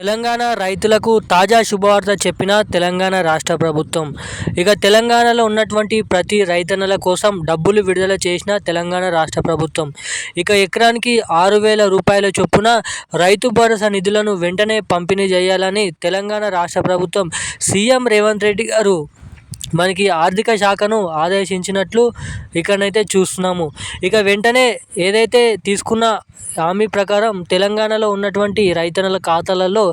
తెలంగాణ రైతులకు తాజా శుభవార్త చెప్పిన తెలంగాణ రాష్ట్ర ప్రభుత్వం. ఇక తెలంగాణలో ఉన్నటువంటి ప్రతి రైతన్నల కోసం డబ్బులు విడుదల చేసిన తెలంగాణ రాష్ట్ర ప్రభుత్వం. ఇక ఎకరానికి ఆరు వేల రూపాయల చొప్పున రైతు భరోసా నిధులను వెంటనే పంపిణీ చేయాలని తెలంగాణ రాష్ట్ర ప్రభుత్వం సీఎం రేవంత్ రెడ్డి గారు మనకి ఆర్థిక శాఖను ఆదేశించినట్లు ఇక్కడనైతే చూస్తున్నాము. ఇక వెంటనే ఏదైతే తీసుకున్న హామీ ప్రకారం తెలంగాణలో ఉన్నటువంటి రైతన్నల ఖాతాలలో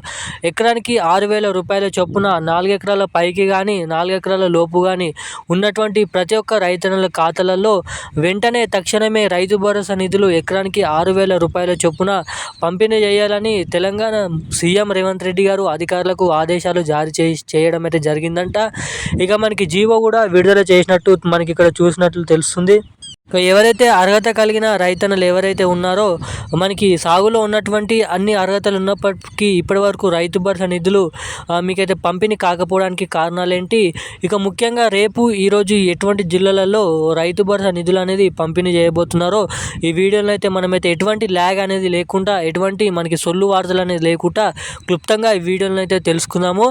ఎకరానికి ఆరు వేల రూపాయల చొప్పున నాలుగు ఎకరాల పైకి కానీ నాలుగు ఎకరాల లోపు కానీ ఉన్నటువంటి ప్రతి ఒక్క రైతన్నల ఖాతాలలో వెంటనే తక్షణమే రైతు భరోసా నిధులు ఎకరానికి ఆరు వేల రూపాయల చొప్పున పంపిణీ చేయాలని తెలంగాణ సీఎం రేవంత్ రెడ్డి గారు అధికారులకు ఆదేశాలు జారీ చేయడం అయితే జరిగిందంట. ఇక మనకి జీవో కూడా విడుదల చేసినట్టు మనకి ఇక్కడ చూసినట్లు తెలుస్తుంది. ఎవరైతే అర్హత కలిగిన రైతన్నలు ఎవరైతే ఉన్నారో మనకి సాగులో ఉన్నటువంటి అన్ని అర్హతలు ఉన్నప్పటికీ ఇప్పటివరకు రైతు భరోసా నిధులు మీకైతే పంపిణీ కాకపోవడానికి కారణాలు ఏంటి ఇక ముఖ్యంగా రేపు ఈరోజు ఎటువంటి జిల్లాలలో రైతు భరోసా నిధులు అనేది పంపిణీ చేయబోతున్నారో ఈ వీడియోలో అయితే మనమైతే ఎటువంటి ల్యాగ్ అనేది లేకుండా ఎటువంటి మనకి సొల్లు వార్తలు అనేది లేకుండా క్లుప్తంగా ఈ వీడియోలను అయితే తెలుసుకుందాము.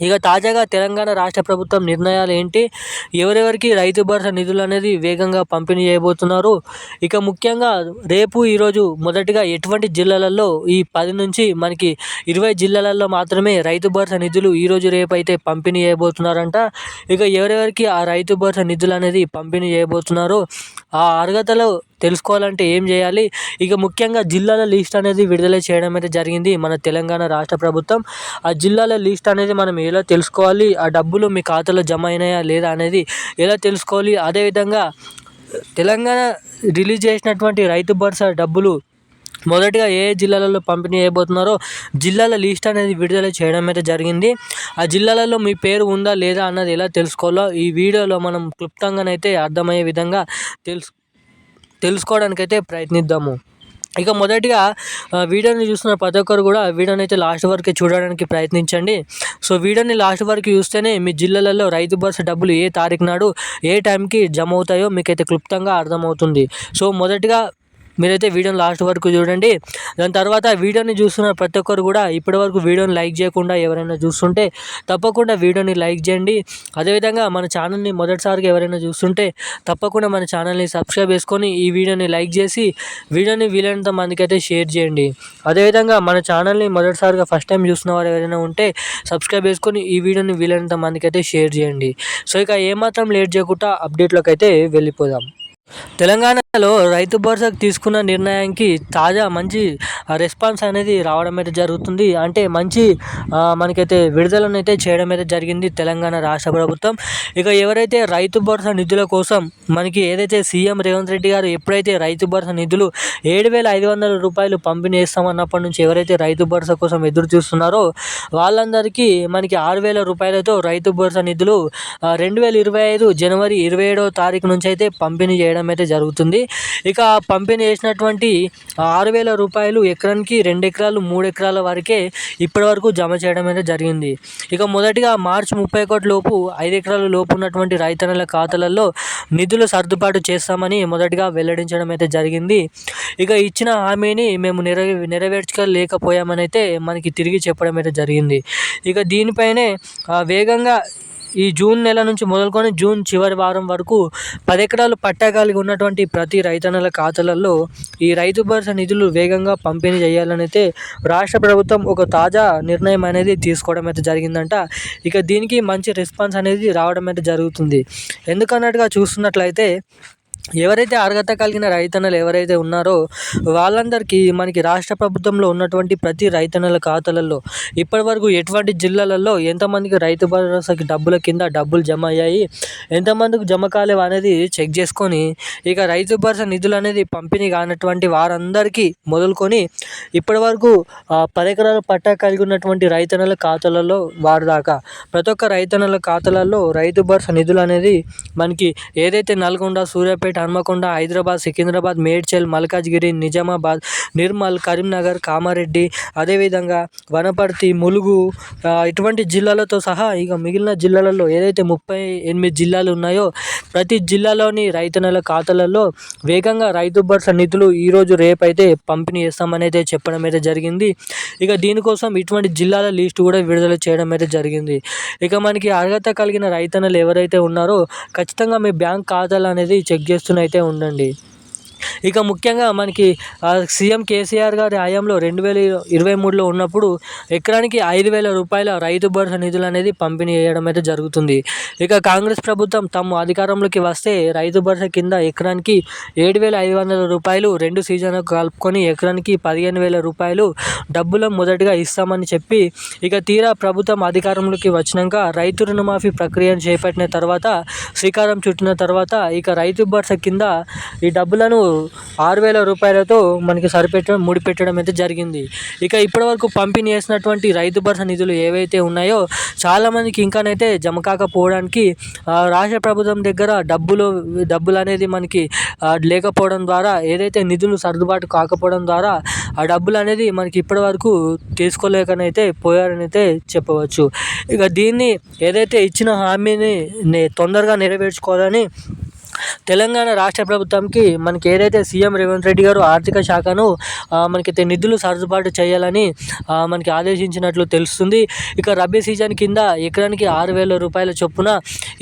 ఇక తాజాగా తెలంగాణ రాష్ట్ర ప్రభుత్వం నిర్ణయాలు ఏంటి? ఎవరెవరికి రైతు భరోసా నిధులు అనేది వేగంగా పంపిణీ చేయబోతున్నారు? ఇక ముఖ్యంగా రేపు ఈరోజు మొదటిగా ఎటువంటి జిల్లాలలో ఈ పది నుంచి మనకి ఇరవై జిల్లాలలో మాత్రమే రైతు భరోసా నిధులు ఈరోజు రేపు అయితే పంపిణీ చేయబోతున్నారంట. ఇక ఎవరెవరికి ఆ రైతు భరోసా నిధులు అనేది పంపిణీ చేయబోతున్నారు? ఆ అర్హతలో తెలుసుకోవాలంటే ఏం చేయాలి? ఇక ముఖ్యంగా జిల్లాల లిస్ట్ అనేది విడుదల చేయడం అయితే జరిగింది మన తెలంగాణ రాష్ట్ర ప్రభుత్వం. ఆ జిల్లాల లిస్ట్ అనేది మనం ఎలా తెలుసుకోవాలి? ఆ డబ్బులు మీ ఖాతాలో జమ అయినాయా లేదా అనేది ఎలా తెలుసుకోవాలి? అదేవిధంగా తెలంగాణ రిలీజ్ చేసినటువంటి రైతు భరోసా డబ్బులు మొదటిగా ఏ జిల్లాలలో పంపిణీ చేయబోతున్నారో జిల్లాల లిస్ట్ అనేది విడుదల చేయడం అయితే జరిగింది. ఆ జిల్లాలలో మీ పేరు ఉందా లేదా అన్నది ఎలా తెలుసుకోవాలో ఈ వీడియోలో మనం క్లుప్తంగానైతే అర్థమయ్యే విధంగా తెలుసు తెలుసుకోవడానికైతే ప్రయత్నిద్దాము. ఇక మొదటిగా వీడియోని చూస్తున్న ప్రతి ఒక్కరు కూడా వీడియోని అయితే లాస్ట్ వరకు చూడడానికి ప్రయత్నించండి. సో వీడియోని లాస్ట్ వరకు చూస్తేనే మీ జిల్లాలలో రైతు భరోసా డబ్బులు ఏ తారీఖు నాడు ఏ టైంకి జమ అవుతాయో మీకైతే క్లుప్తంగా అర్థమవుతుంది. సో మొదటిగా మీరైతే వీడియోని లాస్ట్ వరకు చూడండి. దాని తర్వాత వీడియోని చూస్తున్న ప్రతి ఒక్కరు కూడా ఇప్పటి వరకు వీడియోని లైక్ చేయకుండా ఎవరైనా చూస్తుంటే తప్పకుండా వీడియోని లైక్ చేయండి. అదేవిధంగా మన ఛానల్ని మొదటిసారిగా ఎవరైనా చూస్తుంటే తప్పకుండా మన ఛానల్ని సబ్స్క్రైబ్ చేసుకొని ఈ వీడియోని లైక్ చేసి వీడియోని వీలైనంత మందికైతే షేర్ చేయండి. అదేవిధంగా మన ఛానల్ని మొదటిసారిగా ఫస్ట్ టైం చూస్తున్న వారు ఎవరైనా ఉంటే సబ్స్క్రైబ్ చేసుకొని ఈ వీడియోని వీలైనంత మందికైతే షేర్ చేయండి. సో ఇక ఏమాత్రం లేట్ చేయకుండా అప్డేట్లోకి అయితే వెళ్ళిపోదాం. తెలంగాణలో రైతు భరోసాకు తీసుకున్న నిర్ణయానికి తాజా మంచి రెస్పాన్స్ అనేది రావడం అయితే జరుగుతుంది. అంటే మంచి మనకైతే విడుదలను అయితే చేయడం అయితే జరిగింది తెలంగాణ రాష్ట్ర ప్రభుత్వం. ఇక ఎవరైతే రైతు భరోసా నిధుల కోసం మనకి ఏదైతే సీఎం రేవంత్ రెడ్డి గారు ఎప్పుడైతే రైతు భరోసా నిధులు ఏడు వేల ఐదు వందల రూపాయలు పంపిణీ చేస్తామన్నప్పటి నుంచి ఎవరైతే రైతు భరోసా కోసం ఎదురు చూస్తున్నారో వాళ్ళందరికీ మనకి ఆరు వేల రూపాయలతో రైతు భరోసా నిధులు రెండు వేల ఇరవై ఐదు జనవరి ఇరవై ఏడవ తారీఖు నుంచి అయితే పంపిణీ చేయడం చేయడం అయితే జరుగుతుంది. ఇక పంపిణీ చేసినటువంటి ఆరు వేల రూపాయలు ఎకరానికి రెండు ఎకరాలు మూడు ఎకరాల వరకే ఇప్పటి వరకు జమ చేయడం అయితే జరిగింది. ఇక మొదటిగా మార్చి ముప్పై ఒకటి లోపు ఐదు ఎకరాల లోపు ఉన్నటువంటి రైతన్నల ఖాతాలలో నిధులు సర్దుబాటు చేస్తామని మొదటిగా వెల్లడించడం అయితే జరిగింది. ఇక ఇచ్చిన హామీని మేము నెరవే నెరవేర్చలేకపోయామని అయితే మనకి తిరిగి చెప్పడం అయితే జరిగింది. ఇక దీనిపైనే వేగంగా ఈ జూన్ నెల నుంచి మొదలుకొని జూన్ చివరి వారం వరకు పది ఎకరాలు పట్టా కలిగి ఉన్నటువంటి ప్రతి రైతన్నల ఖాతాలలో ఈ రైతు భరోసా నిధులు వేగంగా పంపిణీ చేయాలని అయితే రాష్ట్ర ప్రభుత్వం ఒక తాజా నిర్ణయం అనేది తీసుకోవడం అయితే జరిగిందంట. ఇక దీనికి మంచి రెస్పాన్స్ అనేది రావడం అయితే జరుగుతుంది. ఎందుకన్నట్టుగా చూస్తున్నట్లయితే ఎవరైతే అర్హత కలిగిన రైతన్నలు ఎవరైతే ఉన్నారో వాళ్ళందరికీ మనకి రాష్ట్ర ప్రభుత్వంలో ఉన్నటువంటి ప్రతి రైతన్నల ఖాతాలలో ఇప్పటివరకు ఎటువంటి జిల్లాలలో ఎంతమందికి రైతు భరోసాకి డబ్బుల కింద డబ్బులు జమ అయ్యాయి ఎంతమందికి జమ కాలేవు అనేది చెక్ చేసుకొని ఇక రైతు భరోసా నిధులు అనేది పంపిణీ కానటువంటి వారందరికీ మొదలుకొని ఇప్పటివరకు పది ఎకరాల పట్టా కలిగి ఉన్నటువంటి రైతన్నల ఖాతాలలో వారి దాకా. ప్రతి ఒక్క రైతన్నల ఖాతాలలో రైతు భరోసా నిధులు అనేది మనకి ఏదైతే నల్గొండ సూర్యాపేట సిద్దిపేట హన్మకొండ హైదరాబాద్ సికింద్రాబాద్ మేడ్చల్ మల్కాజ్గిరి నిజామాబాద్ నిర్మల్ కరీంనగర్ కామారెడ్డి అదేవిధంగా వనపర్తి ములుగు ఇటువంటి జిల్లాలతో సహా ఇక మిగిలిన జిల్లాలలో ఏదైతే ముప్పై ఎనిమిది జిల్లాలు ఉన్నాయో ప్రతి జిల్లాలోని రైతన్నల ఖాతాలలో వేగంగా రైతు భరోసా నిధులు ఈరోజు రేపైతే పంపిణీ చేస్తామని అయితే చెప్పడం అయితే జరిగింది. ఇక దీనికోసం ఇటువంటి జిల్లాల లిస్ట్ కూడా విడుదల చేయడం అయితే జరిగింది. ఇక మనకి అర్హత కలిగిన రైతన్నలు ఎవరైతే ఉన్నారో ఖచ్చితంగా మీ బ్యాంక్ ఖాతాలు అనేది చెక్ చేస్తూనైతే ఉండండి. ఇక ముఖ్యంగా మనకి సీఎం కేసీఆర్ గారి హయాంలో రెండు వేల ఇరవై మూడులో ఉన్నప్పుడు ఎకరానికి ఐదు వేల రూపాయల రైతు భరోసా నిధులు అనేది పంపిణీ చేయడం అయితే జరుగుతుంది. ఇక కాంగ్రెస్ ప్రభుత్వం తమ అధికారంలోకి వస్తే రైతు భరోసా కింద ఎకరానికి ఏడు వేల ఐదు వందల రూపాయలు రెండు సీజన్లు కలుపుకొని ఎకరానికి పదిహేను వేల రూపాయలు డబ్బులు మొదటిగా ఇస్తామని చెప్పి ఇక తీరా ప్రభుత్వం అధికారంలోకి వచ్చినాక రైతు రుణమాఫీ ప్రక్రియను చేపట్టిన తర్వాత శ్రీకారం చుట్టిన తర్వాత ఇక రైతు భరోసా కింద ఈ డబ్బులను ఆరు వేల రూపాయలతో మనకి సరిపెట్టడం ముడిపెట్టడం అయితే జరిగింది. ఇక ఇప్పటివరకు పంపిణీ చేసినటువంటి రైతు భరోసా నిధులు ఏవైతే ఉన్నాయో చాలామందికి ఇంకానైతే జమ కాకపోవడానికి రాష్ట్ర ప్రభుత్వం దగ్గర డబ్బులు డబ్బులు అనేది మనకి లేకపోవడం ద్వారా ఏదైతే నిధులు సర్దుబాటు కాకపోవడం ద్వారా ఆ డబ్బులు అనేది మనకి ఇప్పటివరకు తీసుకోలేకనైతే పోయారని అయితే చెప్పవచ్చు. ఇక దీన్ని ఏదైతే ఇచ్చిన హామీని తొందరగా నెరవేర్చుకోవాలని తెలంగాణ రాష్ట్ర ప్రభుత్వంకి మనకి ఏదైతే సీఎం రేవంత్ రెడ్డి గారు ఆర్థిక శాఖను మనకి నిధులు సర్దుబాటు చేయాలని మనకి ఆదేశించినట్లు తెలుస్తుంది. ఇక రబీ సీజన్ కింద ఎకరానికి ఆరు వేల రూపాయల చొప్పున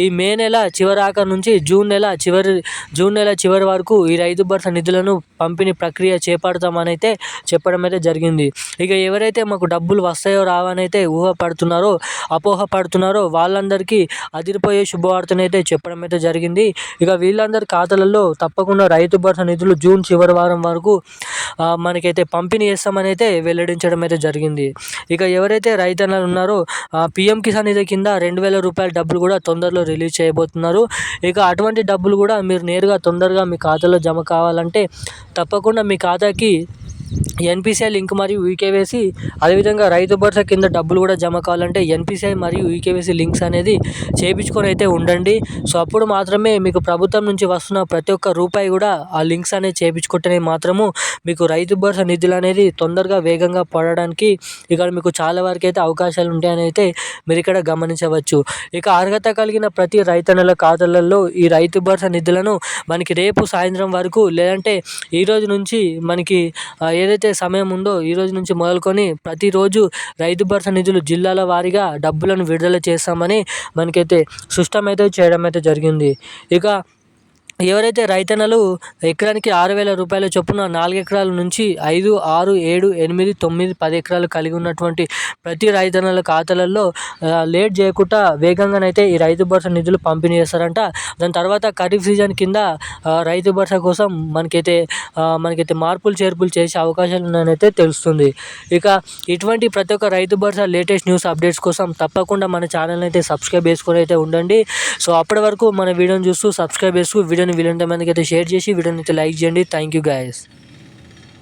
ఈ మే నెల చివరాక నుంచి జూన్ నెల చివరి జూన్ నెల చివరి వరకు ఈ రైతు భరోసా నిధులను పంపిణీ ప్రక్రియ చేపడతామని అయితే చెప్పడం అయితే జరిగింది. ఇక ఎవరైతే మాకు డబ్బులు వస్తాయో రావనైతే ఊహపడుతున్నారో అపోహ పడుతున్నారో వాళ్ళందరికీ అదిరిపోయే శుభవార్తనైతే చెప్పడం అయితే జరిగింది. ఇక వీళ్ళందరి ఖాతాలలో తప్పకుండా రైతు భరోసా నిధులు జూన్ చివరి వారం వరకు మనకైతే పంపిణీ చేస్తామని అయితే వెల్లడించడం అయితే జరిగింది. ఇక ఎవరైతే రైతన్నలు ఉన్నారో పిఎం కిసాన్ నిధి కింద రెండు వేల రూపాయల డబ్బులు కూడా తొందరలో రిలీజ్ చేయబోతున్నారు. ఇక అటువంటి డబ్బులు కూడా మీరు నేరుగా తొందరగా మీ ఖాతాలో జమ కావాలంటే తప్పకుండా మీ ఖాతాకి ఎన్పిసిఐ లింక్ మరియు ఈకేవైసీ అదేవిధంగా రైతు భరోసా కింద డబ్బులు కూడా జమ కావాలంటే ఎన్పిసిఐ మరియు ఈకేవైసీ లింక్స్ అనేది చేయించుకొని అయితే ఉండండి. సో అప్పుడు మాత్రమే మీకు ప్రభుత్వం నుంచి వస్తున్న ప్రతి ఒక్క రూపాయి కూడా ఆ లింక్స్ అనేది చేయించుకుంటేనే మాత్రము మీకు రైతు భరోసా నిధులు అనేది తొందరగా వేగంగా పడడానికి ఇక్కడ మీకు చాలా వరకు అయితే అవకాశాలు ఉంటాయని అయితే మీరు ఇక్కడ గమనించవచ్చు. ఇక అర్హత కలిగిన ప్రతి రైతన్నల ఖాతాలలో ఈ రైతు భరోసా నిధులను మనకి రేపు సాయంత్రం వరకు లేదంటే ఈరోజు నుంచి మనకి ఏదైతే సమయం ఉందో ఈ రోజు నుంచి మొదలుకొని ప్రతిరోజు రైతు భరోసా నిధులు జిల్లాల వారీగా డబ్బులను విడుదల చేస్తామని మనకైతే సుష్టమైతే చేయడం అయితే జరిగింది. ఇక ఎవరైతే రైతన్నలు ఎకరానికి ఆరు వేల రూపాయల చొప్పున నాలుగు ఎకరాల నుంచి ఐదు ఆరు ఏడు ఎనిమిది తొమ్మిది పది ఎకరాలు కలిగి ఉన్నటువంటి ప్రతి రైతన్నల ఖాతాలలో లేట్ చేయకుండా వేగంగానైతే ఈ రైతు భరోసా నిధులు పంపిణీ చేస్తారంట. దాని తర్వాత ఖరీఫ్ సీజన్ కింద రైతు భరోసా కోసం మనకైతే మనకైతే మార్పులు చేర్పులు చేసే అవకాశాలు ఉన్నాయనైతే తెలుస్తుంది. ఇక ఇటువంటి ప్రతి ఒక్క Rythu Bharosa latest news updates కోసం తప్పకుండా మన ఛానల్ అయితే సబ్స్క్రైబ్ చేసుకొని అయితే ఉండండి. సో అప్పటి వరకు మన వీడియోని చూస్తూ సబ్స్క్రైబ్ చేస్తూ వీడియోని వీలైనంత మందికి అయితే షేర్ చేసి వీడియోని అయితే లైక్ చేయండి. Thank you guys